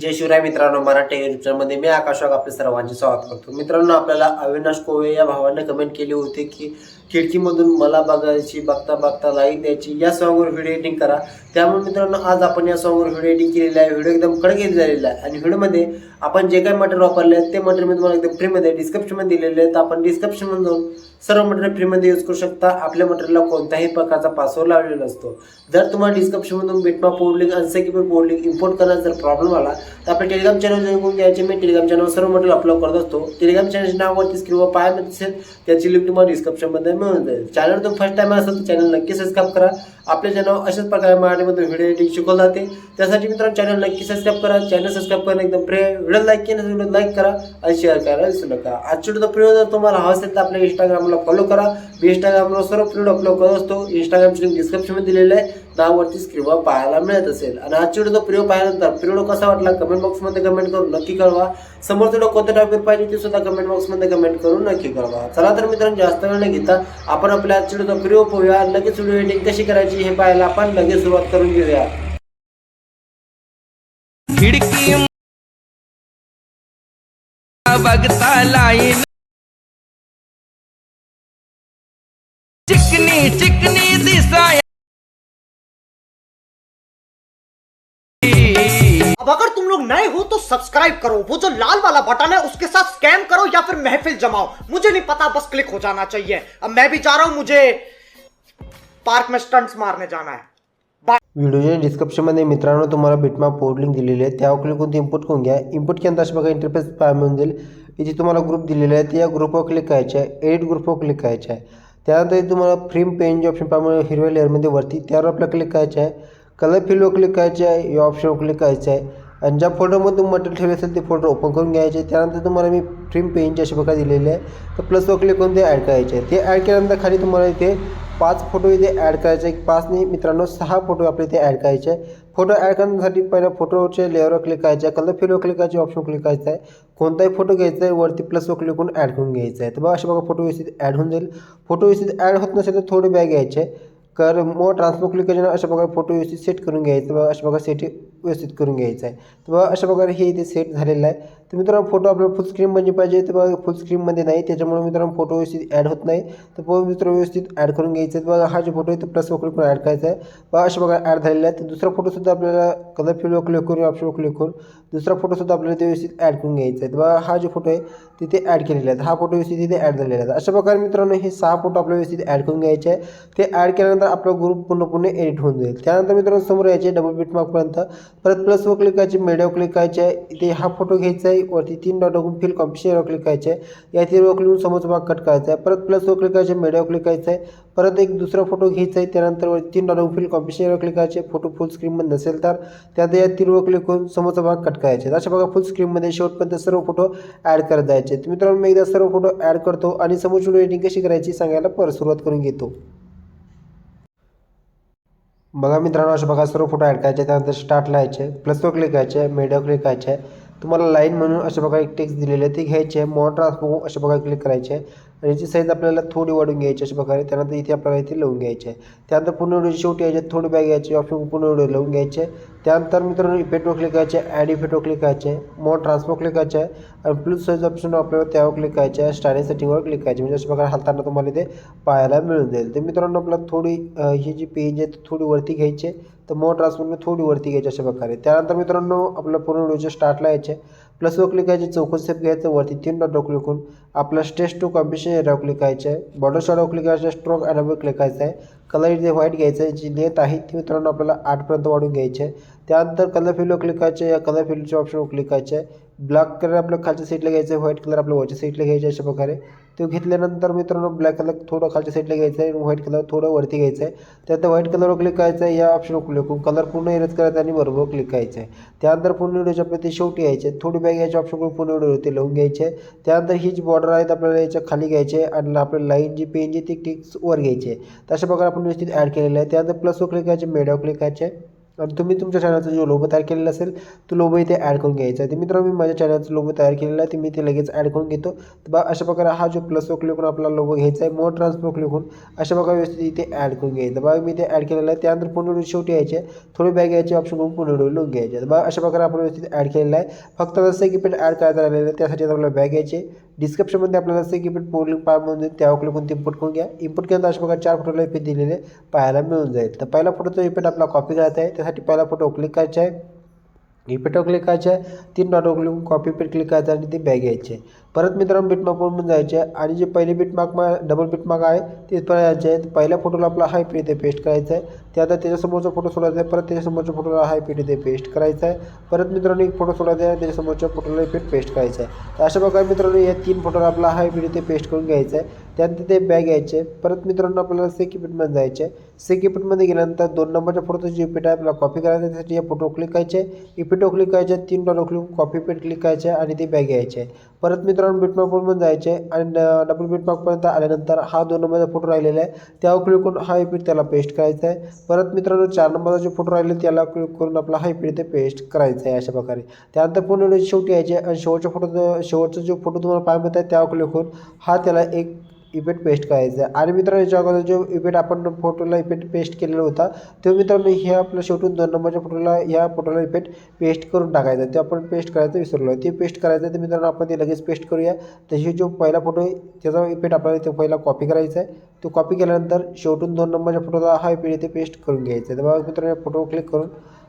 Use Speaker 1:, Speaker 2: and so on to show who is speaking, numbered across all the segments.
Speaker 1: जय शिवराय मित्रांनो मराठी यूट्यूबमध्ये मी आकाशवाग आपल्या आपले सर्वांचे स्वागत करतो. मित्रांनो आपल्याला अविनाश कोवे या भावाने कमेंट केली होती की खिडकीमधून मला बघायची बघता बघता लाईन द्यायची या सॉंगवर व्हिडिओ एडिटिंग करा. त्यामुळे मित्रांनो आज आपण या सॉंगवर व्हिडिओ एडिटिंग केलेला आहे. व्हिडिओ एकदम कडक झालेला आहे. आणि व्हिडिओमध्ये आपण जे काही मटेरियल वापरले आहेत ते मटेरियल मी तुम्हाला एकदम फ्रीमध्ये डिस्क्रिप्शनमध्ये दिलेले आहे तर आपण डिस्क्रिप्शनमध्ये जाऊन सर्व मटेरियल फ्रीमध्ये यूज करू शकता. आपल्या मटेरियलला कोणत्याही प्रकारचा पासवर्ड लावलेला असतो जर तुम्हाला डिस्क्रिप्शनमधून बिटमा बिटमाप पोर्टलिंक अनसेक्युअर पोर्टलिंक इम्पोर्ट करण्याचा जर प्रॉब्लेम आला तर आपल्या टेलिग्राम चॅनल जॉईन करून घ्यायचे. मी टेलिग्राम चॅनलवर सर्व मटेरियल अपलोड करत असतो. टेलिग्राम चॅनलच्या नावावरती स्क्रीनवर पाहायला दिसेल त्याची लिंक तुम्हाला डिस्क्रिप्शनमध्ये मिळून जाईल चॅनल तुम्ही फर्स्ट टाइम असाल तर चॅनल नक्की सबस्क्राईब करा. आपल्या चॅनल अशाच प्रकारे मराठीमध्ये व्हिडिओ एडिटिंग शिकवलं जाते. त्यासाठी मित्रांनो चॅनल नक्की सबस्क्राईब करा. चॅनल सबस्क्राईब करणं एकदम प्रे व्हिडिओ लाईक केलं व्हिडिओ लाईक करा आणि शेअर करायला विसरू नका. आजची व्हिडिओ प्रिय जर तुम्हाला हवा असेल तर आपल्या इंस्टाग्रामला फॉलो करा. मी इंस्टाग्रामवर सर्व व्हिडिओ अपलोड करत असतो. इंस्टाग्रामची लिंक डिस्क्रिप्शनमध्ये दिलेलं आहे. नावावरती स्क्रीनवर पाहायला मिळत असेल. आणि आजची व्हिडिओ प्रिय पाहिल्यानंतर व्हिडिओ कसा वाटला कमेंट बॉक्समध्ये कमेंट करून नक्की कळवा. समोर व्हिडिओ कोणत्या टॉपिक पाहिजे ते सुद्धा कमेंट बॉक्समध्ये कमेंट करून नक्की कळवा. चला तर मित्रांनो जास्त वेळ न घेता आपण आपल्या आजची व्हिडिओ प्रिय पोहूया. लगेच व्हिडिओ एडिटिंग कशी करायची हे पाहायला आपण लगेच सुरुवात करून घेऊया
Speaker 2: खिडकी बघता लाईन चिकनी चिकनी दिसाय
Speaker 3: अब अगर तुम लोग नए हो तो सब्सक्राइब करो। वो जो लाल वाला बटन है उसके साथ स्कैम करो या फिर महफिल जमाओ। मुझे नहीं पता बस क्लिक हो जाना चाहिए। अब मैं भी जा रहा हूँ मुझे पार्क में स्टंट्स मारने जाना है।
Speaker 1: व्हिडिओच्या डिस्क्रिप्शनमध्ये मित्रांनो तुम्हाला बिटमा पोर्ट लिंक दिलेली आहे. त्यावर क्लिक करून इनपुट करून घ्या. इनपुट केल्यानंतर अशा बघा इंटरफेस पाय मिळून जाईल. इथे तुम्हाला ग्रुप दिलेले आहे त्या ग्रुपवर क्लिक करायचे आहे. एडिट ग्रुपवर क्लिक करायचे आहे. त्यानंतर तुम्हाला फ्रीम पेनचे ऑप्शन पाहिजे हिरव्या लेअरमध्ये वरती त्यावर आपल्याला क्लिक करायचे आहे. कलर फिलवर क्लिक करायचे आहे. या ऑप्शनवर क्लिक करायचं आहे. आणि ज्या फोल्डरमध्ये तुम्ही मटेरियल ठेवले असेल ते फोल्डर ओपन करून घ्यायचे त्यानंतर तुम्हाला मी फ्रीम पेनचे असे प्रकारे दिलेले आहे तर प्लसवर क्लिक करून ते ॲड करायचे आहे. ते ॲड केल्यानंतर खाली तुम्हाला इथे पाच फोटो इथे ॲड करायचे पाच नाही. मित्रांनो सहा फोटो आपले इथे ॲड करायचे. आहे फोटो ॲड करण्यासाठी पहिल्या फोटोचे लेअरवर क्लिक करायचे. कलर फिलवर क्लिक करायचे ऑप्शन क्लिक करायचं आहे. कोणताही फोटो घ्यायचा आहे वरती प्लसवर क्लिक करून ॲड करून घ्यायचा आहे. तर बघा अशा बघा फोटो व्यवस्थित ॲड होऊन जाईल. फोटो व्यवस्थित ॲड होत नसेल तर थोडे बॅग घ्यायचे. कर मग ट्रान्सफर क्लिक करायचं अशा प्रकारे फोटो व्यवस्थित सेट करून घ्यायचं. बघा अशा प्रकारे सेट व्यवस्थित करून घ्यायचं आहे. तर बघा अशा प्रकारे हे इथे सेट झालेलं आहे. तर मित्रांनो फोटो आपल्याला फुल स्क्रीनमध्ये पाहिजे. तर बघा फुल स्क्रीनमध्ये नाही. त्याच्यामुळे मित्रांनो फोटो व्यवस्थित ॲड होत नाही. तर बघा मित्र व्यवस्थित ॲड करून घ्यायचे आहेत बघा हा जो फोटो आहे तो प्लस क्लिक करून ॲड करायचा आहे. बघा अशा प्रकारे ॲड झालेला आहे. तर दुसरा फोटोसुद्धा आपल्याला कलर फिलवर क्लिक करून ऑप्शनवर क्लिक करून दुसरा फोटोसुद्धा आपल्याला ते व्यवस्थित ॲड करून घ्यायचा आहे. तर बघा हा जो फोटो आहे तिथे ॲड केलेला आहे. हा फोटो व्यवस्थित तिथे ॲड झालेला आहे. अशा प्रकारे मित्रांनो हे सहा फोटो आपल्याला व्यवस्थित ॲड करून घ्यायचे आहे. ते ॲड केल्यानंतर आपला ग्रुप पूर्णपणे एडिट होऊन जाईल. त्यानंतर मित्रांनो समोर यायचे डबल बीट मार्कपर्यंत परत प्लसवर क्लिक करायचे मीडियावर क्लिक करायचे आहे इथे हा फोटो घ्यायचा आहे. वरती तीन डॉट टाकून फिल कॉम्पिशनवर क्लिक करायचे आहे. या तीनवर क्लिक समोरचा भाग कट करायचा आहे. परत प्लसवर क्लिक करायचे मीडियावर क्लिक करायचं आहे. परत एक दुसरा फोटो घ्यायचा आहे. त्यानंतर वरती तीन डॉट टाकून फिल कॉम्पिशनवर क्लिक करायचे फोटो फुल स्क्रीनमध्ये नसेल तर. त्यात या तीनवर क्लिक करून समोरचा भाग कट करायचे आहे. अशा बघा फुल स्क्रीनमध्ये शेवटपर्यंत सर्व फोटो ॲड करत जायचे तर मित्रांनो मी एकदा सर्व फोटो ॲड करतो आणि समोरची व्हिडिओ एडिटिंग कशी करायची सांगायला परत सुरुवात करून घेतो. बघा मित्रांनो असे बघा सर्व फोटो ॲड करायचे त्यानंतर स्टार्ट लावायचे प्लसवर क्लिक करायचे मेडिओ क्लिक करायचे. तुम्हाला लाईन म्हणून अशा बघा एक टेक्स्ट दिलेले ते घ्यायचे आहे. ट्रान्सफॉर्म अशा बघा क्लिक करायचे. आणि याची साईज आपल्याला थोडी वाढून घ्यायची अशा प्रकारे. त्यानंतर इथे आपल्याला इथे लावून घ्यायचे आहे. त्यानंतर पूर्ण व्हिडिओ शेवटी यायचे थोडी बॅग घ्यायची ऑप्शन पूर्ण व्हिडिओ लावून घ्यायचे त्यानंतर मित्रांनो इफेक्टवर क्लिक करायचे ॲड इफेक्टवर क्लिक करायचे मॉड ट्रान्सफर क्लिक करायचे आहे. आणि प्लस साईज ऑप्शन आपल्याला त्यावर क्लिक करायचे आहे. स्टार्टिंग सेटिंगवर क्लिक करायचे म्हणजे अशा प्रकारे हालताना तुम्हाला इथे पाहायला मिळून जाईल. तर मित्रांनो आपल्याला थोडी ही जी पेज आहे ती थोडी वरती घ्यायची आहे. तर मोड ट्रान्सफरने थोडी वरती घ्यायची अशा प्रकारे. त्यानंतर मित्रांनो आपल्या पूर्ण व्हिडिओच्या स्टार्टला यायचे प्लसवर क्लिक करायचे चौकोन सेप घ्यायचं. वरती तीन डॉट क्लिक करून आपला स्टेज टू कॉम्बिनेशन एरियावर क्लिक करायचं आहे बॉर्डर शॉडवर क्लिक करायचं. स्ट्रोक ॲडवर क्लिक करायचं आहे कलर जे व्हाईट घ्यायचं आहे जी लेंथ आहे ती मित्रांनो आपल्याला आठपर्यंत वाढून घ्यायची आहे. त्यानंतर कलर फिल्डवर क्लिक करायचे या कलर फिल्डच्या ऑप्शनवर क्लिक करायचे आहे. ब्लॅक कलर आपल्या खालच्या साईडला घ्यायचं आहे. व्हाईट कलर आपल्या वरच्या साईडला घ्यायचे अशा प्रकारे. तो घेतल्यानंतर मित्रांनो ब्लॅक कलर थोडं खालच्या साईडला घ्यायचं आहे आणि व्हाईट कलर थोडं वरती घ्यायचं आहे. त्यानंतर व्हाईट कलरवर क्लिक करायचं आहे. या ऑप्शनवर क्लिक करून कलर पूर्ण इरेज करायचा आणि बरोबर क्लिक करायचं आहे. त्यानंतर पूर्ण व्हिडिओच्या प्रति शेवटी यायचे थोडी बॅग यायच्या ऑप्शन करून पूर्ण व्हिडिओ ते लावून घ्यायचे आहे. त्यानंतर ही जी बॉर्डर आहेत आपल्याला याच्या खाली घ्यायचे आहे आणि आपल्या लाईन जी पेन जी ती टिक्स वर घ्यायची आहे. तशा प्रकारे आपण व्यवस्थित ॲड केलेलं आहे. त्यानंतर प्लसवर क्लिक करायचे मेडियावर क्लिक करायचे. आणि तुम्ही तुमच्या चॅनलचा जो लोगो तयार केलेला असेल तो लोगो इथे ॲड करून घ्यायचा आहे. तर मित्रांनो मी माझ्या चॅनलचा लोगो तयार केलेला आहे ते मी ते लगेच ॲड करून घेतो. तर बा अशा प्रकारे हा जो प्लस क्लिक करून आपला लोगो घ्यायचा आहे मोर ट्रान्सफर क्लिक करून अशा प्रकारे व्यवस्थित इथे ॲड करून घ्यायचं बा मी ते ॲड केलेलं आहे त्यानंतर पुन्हा शेवटी यायचे थोडी बॅग यायची ऑप्शन करून पुन्हा लोक घ्यायचे तर अशा प्रकारे आपण व्यवस्थित ॲड केलेलं आहे. फक्त जसं की पेट ॲड करायचं राहिलेलं आहे त्यासाठी आपल्याला बॅग यायचे डिस्क्रिप्शनमध्ये आपल्याला जसं की पेट पोलिंग पाय म्हणून त्यावर क्लिक करून इम्पोर्ट करून घ्या. इम्पोर्ट केल्यानंतर अशा प्रकारे चार फोटोला इफेक्ट दिलेले पाहायला मिळून जाईल. तर पहिला फोटोचा इफेक्ट आपला कॉपी करायचा आहे. त्यासाठी पहिला फोटो क्लिक करायचा आहे. इफेक्टवर क्लिक करायचं आहे. तीन डॉटवर क्लिक कॉपी पेट क्लिक करायचं आणि ते बॅग यायचे परत मित्रांनो बिटमार्कवर म्हणून जायचे आहे. आणि जे पहिले बिटमार्क मा डबल बिटमार्क आहे ते पण यायचे आहेत. पहिल्या फोटोला आपला हाय पी इथे पेस्ट करायचा आहे. त्यानंतर त्याच्यासमोरचा फोटो सोडायचा आहे. परत त्याच्यासमोरच्या फोटोला हाय पीठ इथे पेस्ट करायचा आहे. परत मित्रांनो एक फोटो सोडायचा आहे त्याच्यासमोरच्या फोटोला पीठ पेस्ट करायचं आहे. तर अशा प्रकारे मित्रांनो या तीन फोटोला आपला हाय पीठ इथे पेस्ट करून घ्यायचा आहे. त्यानंतर ते बॅग घ्यायचे परत मित्रांनो आपल्याला सेकिपीटमध्ये जायचे आहे. सेकिपीटमध्ये गेल्यानंतर दोन नंबरच्या फोटोचं जे पीठ आहे आपल्याला कॉपी करायचं त्यासाठी या फोटो क्लिक करायचे इपिटो क्लिक करायचे तीन dollar click copy paste click करायचे आणि ते बॅग घ्यायचे आहे. परत मित्रांनो पण जायचे आहे आणि डबल बिटमार्कपर्यंत आल्यानंतर हा दोन नंबरचा फोटो राहिलेला आहे. त्यावर क्लिक करून हा इफेक्ट त्याला पेस्ट करायचा आहे. परत मित्रांनो चार नंबरचा जो फोटो राहिले त्याला क्लिक करून आपला हा ते पेस्ट करायचा आहे अशा प्रकारे. त्यानंतर पूर्ण शेवटी यायचे आणि शेवटच्या फोटो शेवटचा जो फोटो तुम्हाला पाहायला मिळत आहे त्यावर क्लिक करून हा त्याला एक इफेक्ट पेस्ट करायचा आहे. आणि मित्रांनो याच्या अगोदर जो इफेक्ट आपण फोटोला इफेक्ट पेस्ट केलेला होता तो मित्रांनो हे आपलं शेवटून दोन नंबरच्या फोटोला ह्या फोटोला इफेक्ट पेस्ट करून टाकायचा. आहे. ते आपण पेस्ट करायचं विसरलो ते पेस्ट करायचं आहे तर मित्रांनो आपण ते लगेच पेस्ट करूया. तशी जो पहिला फोटो आहे त्याचा इफेक्ट आपल्याला तो पहिला कॉपी करायचा आहे. तो कॉपी केल्यानंतर शेवटून दोन नंबरच्या फोटोला हा इफेक्ट इथे पेस्ट करून घ्यायचा आहे. तर बघा मित्रांनो फोटो क्लिक करून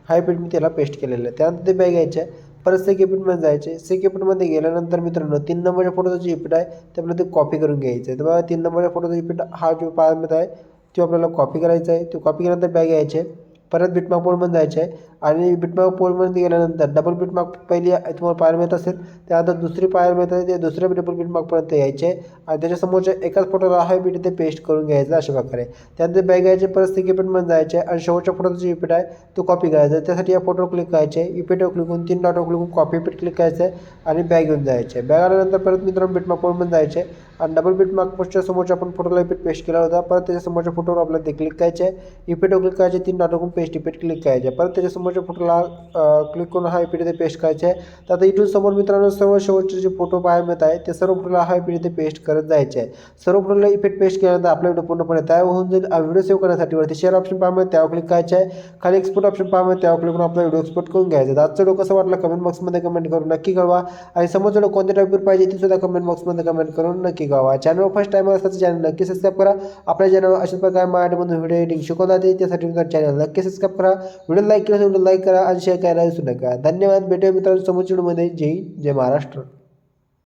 Speaker 1: हा इफेक्ट मी त्याला पेस्ट केलेला आहे. त्यानंतर ते बॅग घ्यायचं आहे. परत सेकेपिटमध्ये जायचे. सेकेपिटमध्ये गेल्यानंतर मित्रांनो तीन नंबरच्या फोटोचा जो इफेक्ट आहे ते आपल्याला ते कॉपी करून घ्यायचं आहे. तर बघा तीन नंबरच्या फोटोचा इफेक्ट हा जो पायामध्ये आहे तो आपल्याला कॉपी करायचा आहे. तो कॉपी केल्यानंतर बॅग यायचे. परत बिटमार्क पोलमध्ये जायचे आहे. आणि बिटमार्क पोलमध्ये गेल्यानंतर डबल बिटमार्क पहिली तुम्हाला पाहायला मिळत असेल त्यानंतर दुसरी पाहायला मिळत आहे ते दुसऱ्या डबल बिटमार्कपर्यंत यायचे आणि त्याच्यासमोरच्या एकाच फोटोला हा बीट ते पेस्ट करून घ्यायचा अशा प्रकारे. त्यानंतर बॅग घ्यायचे परत सिकेपीटमध्ये जायचे आणि शेवटच्या फोटोचा जो आहे तो कॉपी करायचा. त्यासाठी या फोटोवर क्लिक करायचे आहे क्लिक करून तीन डॉटवर क्लिक करून कॉपी पेट क्लिक करायचं आहे आणि बॅग घेऊन जायचे. बॅग आल्यानंतर परत मित्रांनो बिटमार्क पोलमध्ये जायचे आणि डबल बिटमार्कच्या समोरच्या आपण फोटोला इफेक्ट पेस्ट केला होता. परत त्याच्या समोरच्या फोटोवर आपल्याला ते क्लिक करायचे. आहे क्लिक करायचे तीन डॉटवर पेस्ट इफेक्ट क्लिक करायचे. परत त्याच्यासमोर शेवटच्या फोटोला क्लिक करून हा इफेक्ट ते पेस्ट करायचे आहे. तर आता इथून समोर मित्रांनो सर्व शेवटचे जे फोटो पाहायला मिळत आहे ते सर्व फोटोला हा इफेक्ट ते पेस्ट करत जायचे आहे. सर्व फोटोला इफेक्ट पेस्ट केल्यानंतर आपला व्हिडिओ पूर्णपणे तयार होऊन जाईल. व्हिडिओ सेव्ह करण्यासाठी वरती शेअर ऑप्शन पाहायला त्यावर क्लिक करायचे आहे. खाली एक्सपोर्ट ऑप्शन पाहायला त्यावर क्लिक करून आपला व्हिडिओ एक्सपोर्ट करून घ्यायचा आजचं व्हिडिओ कसं वाटलं कमेंट बॉक्समध्ये कमेंट करून नक्की कळवा. आणि समोरचं व्हिडिओ कोणत्या टॉपिकवर पाहिजे ते सुद्धा कमेंट बॉक्समध्ये कमेंट करून नक्की कळवा. चॅनल फर्स्ट टाइम असतात चॅनल नक्की सबस्क्राईब करा. आपल्या चॅनल अशाच प्रकारे मराठीमधून व्हिडिओ एडिटिंग शिकवला जाते. त्यासाठी चॅनल नक्की सबस्क्राईब करा. व्हिडिओ लाईक केला लाईक करा आणि शेअर करायला विसरू नका. धन्यवाद. भेटूया मित्रांनो समोरच्या व्हिडिओमध्ये. जय जय महाराष्ट्र.